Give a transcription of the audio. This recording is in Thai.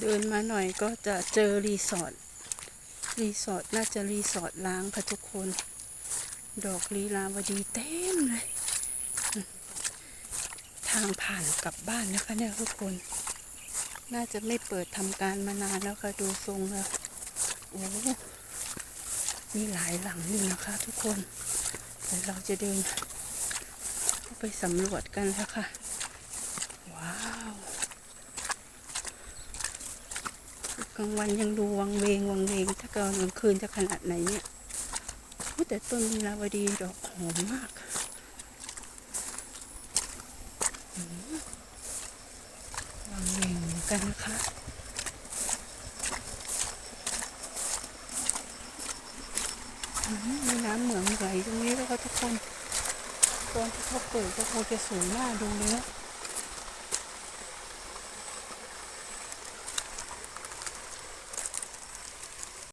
เดินมาหน่อยก็จะเจอรีสอร์ท รีสอร์ทน่าจะรีสอร์ทล้างค่ะทุกคน ดอกลีลาวดีเต็มเลย ทางผ่านกลับบ้านนะคะเนี่ยทุกคน น่าจะไม่เปิดทำการมานานแล้วค่ะดูทรงแล้ว โอ้มีหลายหลังอยู่นะคะทุกคนเดี๋ยวเราจะเดินไปสำรวจกันแล้วค่ะ ว้าว กลางวันยังดูวังเวงวังเวง ถ้ากลางคืนจะขนาดไหนเนี่ยแต่ต้นลีลาวดีดอกหอมมากวังเวงกันนะคะมีน้ำเหมืองไหลตรงนี้แล้วก็ทุกคน ตอนที่เขาเปิดก็คงจะสูงมากดูเลยนะ